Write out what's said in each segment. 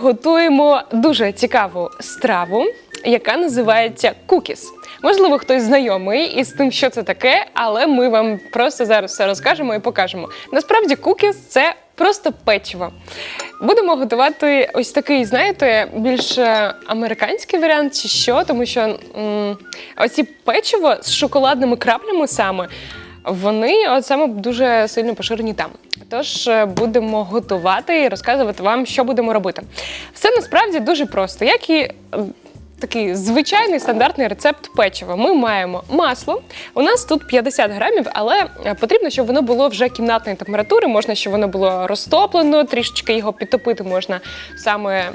Готуємо дуже цікаву страву, яка називається кукіс. Можливо, хтось знайомий із тим, що це таке, але ми вам просто зараз все розкажемо і покажемо. Насправді, кукіс це просто печиво. Будемо готувати ось такий, знаєте, більш е, американський варіант, чи що, тому що м, оці печиво з шоколадними краплями саме. Вони от саме дуже сильно поширені там. Тож е, будемо готувати і розказувати вам, що будемо робити. Все насправді дуже просто, як і такий звичайний стандартний рецепт печива. Ми маємо масло. У нас тут 50 грамів, але е, потрібно, щоб воно було вже кімнатної температури. Можна, щоб воно було розтоплено, трішечки його підтопити можна саме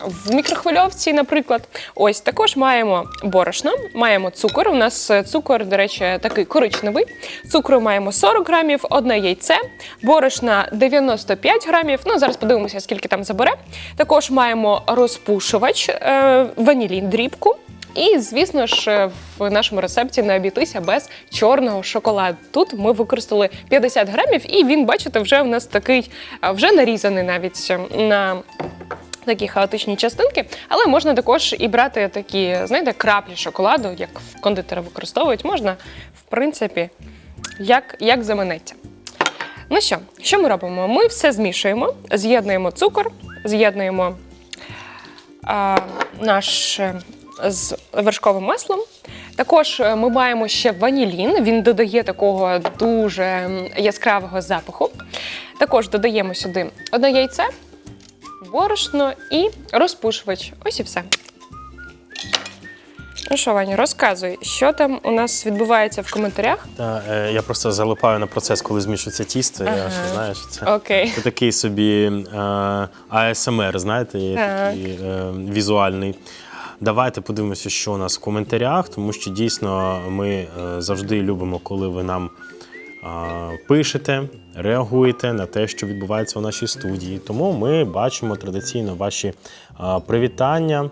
в мікрохвильовці, наприклад. Ось також маємо борошно, маємо цукор. У нас е, цукор, до речі, такий коричневий. Цукру маємо 40 грамів, одне яйце, борошна 95 грамів. Ну зараз подивимося, скільки там забере. Також маємо розпушувач, е, ванілін, дрібку. І, звісно ж, е, в нашому рецепті не обійтися без чорного шоколаду. Тут ми використали 50 грамів, і він, бачите, вже у нас такий вже нарізаний навіть е, на такі хаотичні частинки, але можна також і брати такі, знаєте, краплі шоколаду, як в кондитери використовують. Можна, в принципі, як, як заманеться. Ну що, що ми робимо? Ми все змішуємо, з'єднуємо цукор, з'єднуємо наш е, з вершковим маслом. Також е, ми маємо ще ванілін, він додає такого дуже яскравого запаху. Також додаємо сюди одне яйце, борошно і розпушувач. Ось і все. Ну що, Ваня, розказуй, що там у нас відбувається в коментарях. Та, е, я просто залипаю на процес, коли змішується тісто. Я Ага. що знаєш, це, Окей. це такий собі е, АСМР, знаєте, є Так. такий е, візуальний. Давайте подивимося, що у нас в коментарях, тому що дійсно ми е, завжди любимо, коли ви нам е, пишете, реагуєте на те, що відбувається у нашій студії. Тому ми бачимо традиційно ваші е, привітання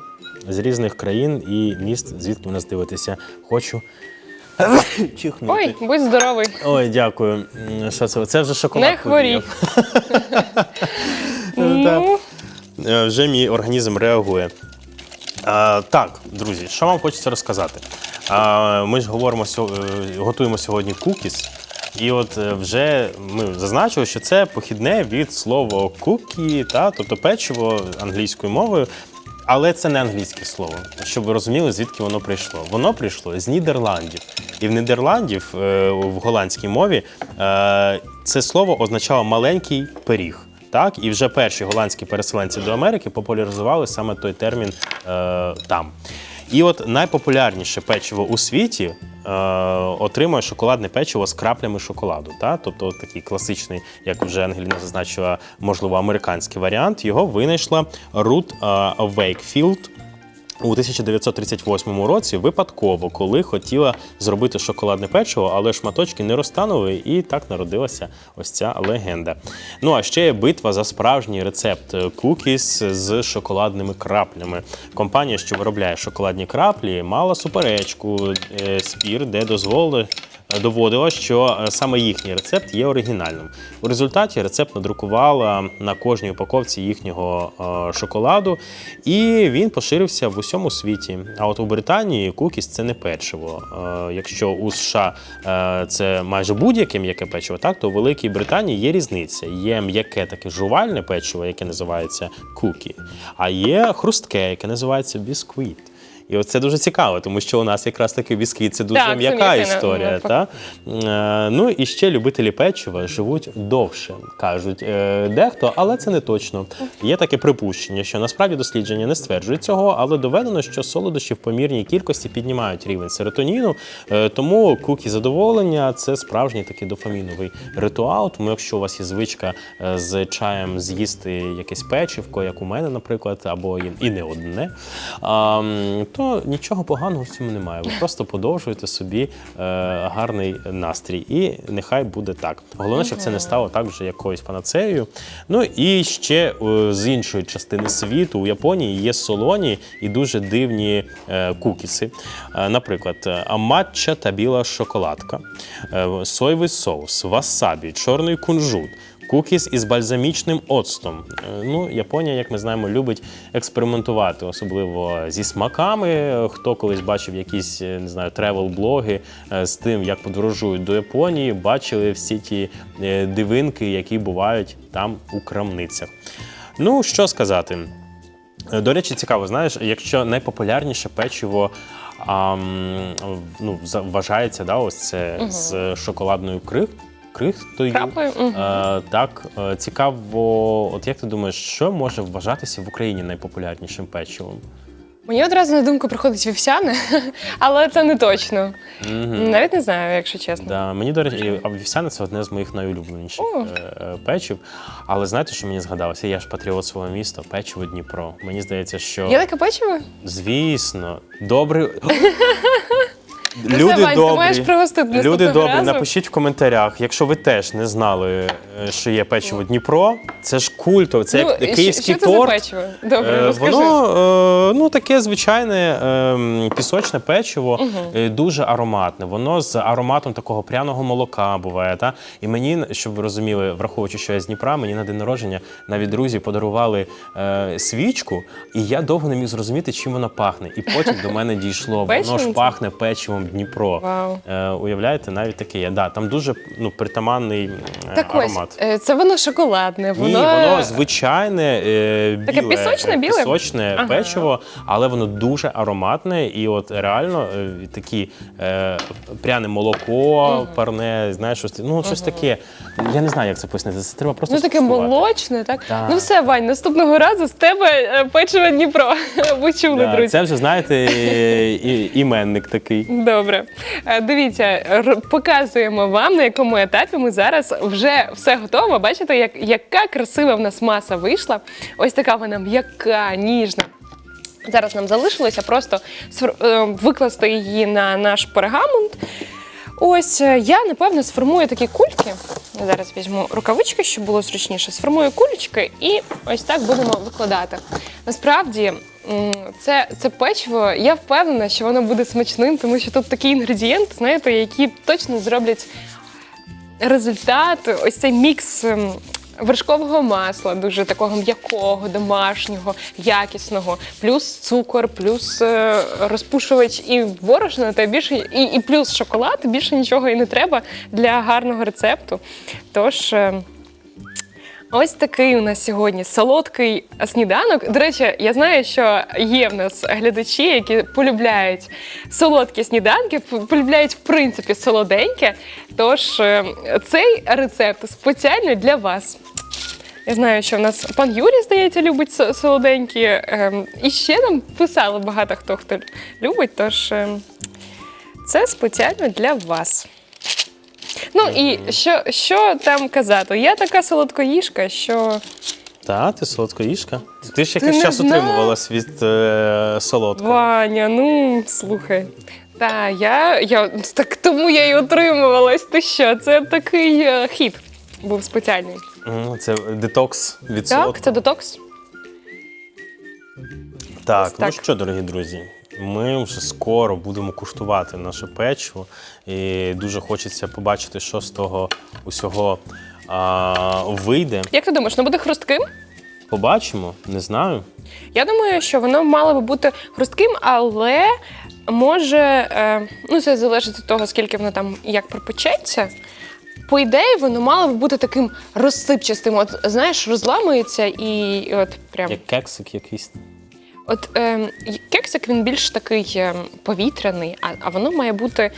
з різних країн і міст, звідки ви нас дивитеся. Хочу чихнути. Ой, будь здоровий. Ой, дякую. Що це? Це вже шоколад. Не хворій. Ну, Ну, Е, Вже мій організм реагує. А, так, друзі, що вам хочеться розказати? А, ми ж говоримо е, готуємо сьогодні кукіс. І от е, вже ми зазначили, що це похідне від слова кукі, та, тобто печиво англійською мовою. Але це не англійське слово, щоб ви розуміли, звідки воно прийшло. Воно прийшло з Нідерландів. І в Нідерландів е, в голландській мові е, це слово означало маленький пиріг. Так, і вже перші голландські переселенці до Америки популяризували саме той термін е, там. І от найпопулярніше печиво у світі е, отримує шоколадне печиво з краплями шоколаду. Та? Тобто такий класичний, як вже Ангеліна зазначила, можливо, американський варіант. Його винайшла Рут Вейкфілд. У 1938 році випадково, коли хотіла зробити шоколадне печиво, але шматочки не розтанули, і так народилася ось ця легенда. Ну а ще є битва за справжній рецепт кукіс з шоколадними краплями. Компанія, що виробляє шоколадні краплі, мала суперечку е, спір, де дозволили. Доводила, що е, саме їхній рецепт є оригінальним. У результаті рецепт надрукувала на кожній упаковці їхнього е, шоколаду, і він поширився в усьому світі. А от у Британії кукіс це не печиво. Е, Якщо у США це майже будь-яке м'яке печиво, так то у Великій Британії є різниця. Є м'яке таке жувальне печиво, яке називається кукі, а є хрустке, яке називається бісквіт. І це дуже цікаво, тому що у нас якраз таки бісквіт це дуже Так, м'яка історія. Та? Е, ну і ще любителі печива живуть довше, кажуть е, дехто, але це не точно. Є таке припущення, що насправді дослідження не стверджують цього, але доведено, що солодощі в помірній кількості піднімають рівень серотоніну. Е, тому кукі задоволення це справжній такий дофаміновий ритуал. Тому якщо у вас є звичка з чаєм з'їсти якесь печивко, як у мене, наприклад, або і, не одне, то нічого поганого в цьому немає. Ви просто подовжуєте собі е, гарний настрій, і нехай буде так. Головне, щоб це не стало так вже якоюсь панацеєю. Ну і ще е, з іншої частини світу у Японії є солоні і дуже дивні е, кукіси. Е, наприклад, е, аматча та біла шоколадка, е, соєвий соус, васабі, чорний кунжут. Кукіс із бальзамічним оцтом. Е, Ну, Японія, як ми знаємо, любить експериментувати, особливо зі смаками. Хто колись бачив якісь е, не знаю, тревел-блоги е, з тим, як подорожують до Японії, бачили всі ті дивинки, які бувають там у крамницях. Ну, що сказати. До речі, цікаво, знаєш, якщо найпопулярніше печиво а, ну, вважається, да, ось це з шоколадною крих, крихтою. Крапою? Мгм. Е, так, е, цікаво, от як ти думаєш, що може вважатися в Україні найпопулярнішим печивом? Мені одразу на думку приходить вівсяне, але це не точно. Навіть не знаю, якщо чесно. Да, мені, до речі, а вівсяне це одне з моїх найулюбленіших О. е, е, печив. Але знаєте, що мені згадалося? Я ж патріот свого міста, печиво Дніпро. Мені здається, що. Є таке печиво? Звісно, добрий. Ну все, Вань, ти маєш просто люди добрі, разу. напишіть в коментарях, якщо ви теж не знали, е, що є печиво Дніпро, це ж культове, це як ну, і київський що, що торт. це за печиво? Добре, Е, розкажи. Воно е, ну, таке звичайне е, пісочне печиво, е, дуже ароматне. Воно з ароматом такого пряного молока буває. Та? І мені, щоб ви розуміли, враховуючи, що я з Дніпра, мені на день народження навіть друзі подарували е, свічку, і я довго не міг зрозуміти, чим вона пахне. І потім до мене дійшло. Воно ж пахне печивом Дніпро. Вау. Е, уявляєте, навіть таке є. Да, там дуже ну, притаманний е, Так аромат. е, це воно шоколадне, воно... Ні, воно звичайне, е, біле, Таке пісочне, е, біле? пісочне Ага. печиво, але воно дуже ароматне. І от реально е, такі е, пряне молоко, парне, знаєш, щось, ну, щось таке. Я не знаю, як це пояснити. Це треба просто Ну таке скуштувати. молочне, так? Так. Ну все, Вань, наступного разу з тебе е, печиво Дніпро. Ви чули, Да, друзі. це вже, знаєте, е, і- іменник такий. Добре. Е, Дивіться, р- показуємо вам, на якому етапі ми зараз вже все готово. Бачите, як, яка красива в нас маса вийшла. Ось така вона м'яка, ніжна. Зараз нам залишилося просто е, викласти її на наш пергамент. Ось е, я напевно сформую такі кульки. Зараз візьму рукавички, щоб було зручніше. Сформую кулечки і ось так будемо викладати. Насправді, це, це печиво, я впевнена, що воно буде смачним, тому що тут такі інгредієнти, знаєте, які точно зроблять результат. Ось цей мікс. Вершкового масла, дуже такого м'якого, домашнього, якісного, плюс цукор, плюс е, розпушувач і борошно, та більше і, і плюс шоколад. Більше нічого і не треба для гарного рецепту. Тож. е, Ось такий у нас сьогодні солодкий сніданок. До речі, я знаю, що є в нас глядачі, які полюбляють солодкі сніданки, полюбляють в принципі солоденьке. Тож е, цей рецепт спеціально для вас. Я знаю, що в нас пан Юрій, здається, любить солоденькі. ем, І ще нам писали багато хто хто любить. Тож ем, це спеціально для вас. Ну і що, що там казати? Я така солодкоїжка, що Та, ти солодкоїжка. Ти ж якийсь час утримувалась від е, солодкого. Ваня, ну слухай. Та я, я так тому я й отримувалась. Ти що? Це такий е, хід був спеціальний. М, Це детокс від Так, це детокс. Так, ну так. що, дорогі друзі, ми вже скоро будемо куштувати наше печиво. І дуже хочеться побачити, що з того усього а, вийде. Як ти думаєш, воно буде хрустким? Побачимо, не знаю. Я думаю, що воно мало би бути хрустким, але може, е, ну це залежить від того, скільки воно там як пропечеться. По ідеї, воно мало б бути таким розсипчастим. От знаєш, розламується і, от прям. Як кексик якийсь. От е, кексик він більш такий е, повітряний, а, а воно має бути,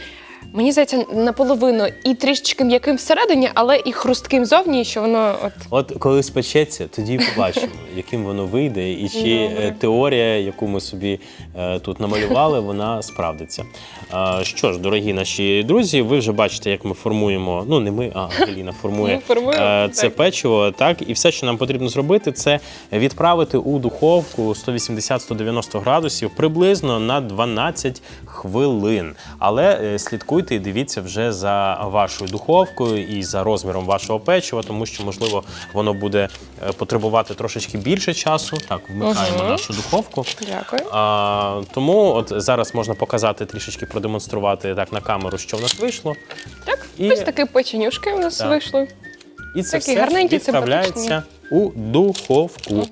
мені здається, наполовину і трішечки м'яким всередині, але і хрустким зовні, що воно от. От коли спечеться, тоді побачимо, яким воно вийде, і чи Добре. е, теорія, яку ми собі е, тут намалювали, вона справдиться. А, що ж, дорогі наші друзі, ви вже бачите, як ми формуємо. Ну не ми, а Ангеліна формує е, це так. печиво. Так, і все, що нам потрібно зробити, це відправити у духовку 180-190 градусів приблизно на 12 хвилин. Але е, слідкуйте і дивіться вже за вашою духовкою і за розміром вашого печива, тому що, можливо, воно буде е, потребувати трошечки більше часу. Так, вмикаємо Мгм. нашу духовку. Дякую. А, тому от зараз можна показати трішечки продемонструвати так на камеру, що в нас вийшло. Так, І- ось такі печенюшки у нас Так. вийшли. І це Такий все відправляється у духовку.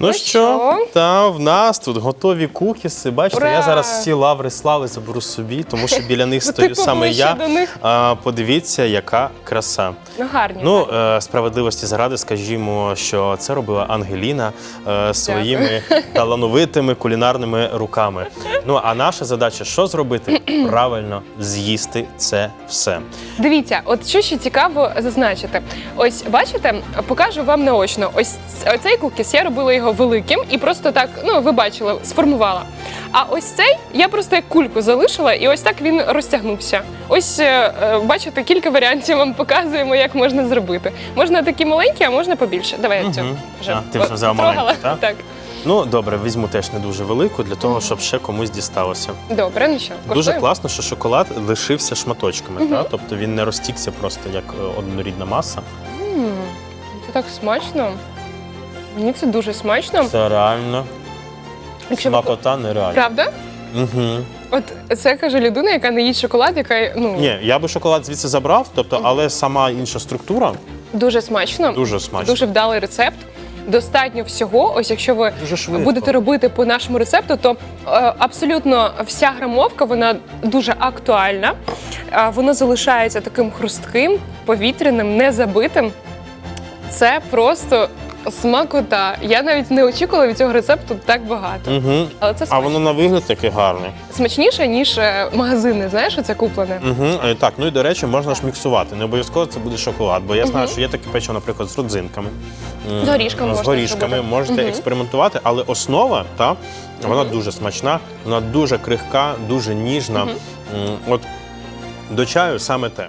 Ну, Ну що, та в нас тут готові кукіси. Бачите, я зараз всі лаври слави заберу собі, тому що біля них стою саме я. А, подивіться, яка краса. Ну, гарні. Ну, е, справедливості заради, скажімо, що це робила Ангеліна е, своїми талановитими кулінарними руками. Ну а наша задача що зробити? Правильно з'їсти це все. Дивіться, от що ще цікаво зазначити. Ось бачите, покажу вам наочно. Ось цей кукіс я робила його великим і просто так, ну ви бачили, сформувала. А ось цей я просто як кульку залишила, і ось так він розтягнувся. Ось е, е, бачите, кілька варіантів вам показуємо, як можна зробити. Можна такі маленькі, а можна побільше. Давай я цю вже А, ти вже маленьку, так? так. Ну добре, візьму теж не дуже велику для того, щоб ще комусь дісталося. Добре, ну що, Дуже класно, що шоколад лишився шматочками, Мгм. та? тобто він не розтікся просто як е, однорідна маса. М, Це так смачно. Мені це дуже смачно. Це реально Якщо ви... смакота нереальна. Правда? Угу. От це каже людина, яка не їсть шоколад, яка ну Ні, я би шоколад звідси забрав, тобто, але сама інша структура дуже смачно, дуже смачна. дуже вдалий рецепт. Достатньо всього. Ось якщо ви Дуже швидко. будете робити по нашому рецепту, то е, абсолютно вся грамовка вона дуже актуальна. Е, воно залишається таким хрустким, повітряним, незабитим. Це просто смакота. Я навіть не очікувала від цього рецепту так багато. Угу. Але це А воно на вигляд таке гарне. смачніше, ніж е, магазини. Знаєш, оце куплене. Угу. Так, ну і до речі, можна ж міксувати. Не обов'язково це буде шоколад, бо я знаю, що є таке печиво, наприклад, з родзинками. М, З горішками З можна горішками зробити. можете Мгм. експериментувати, але основа, та, вона дуже смачна, вона дуже крихка, дуже ніжна. М, От до чаю саме те.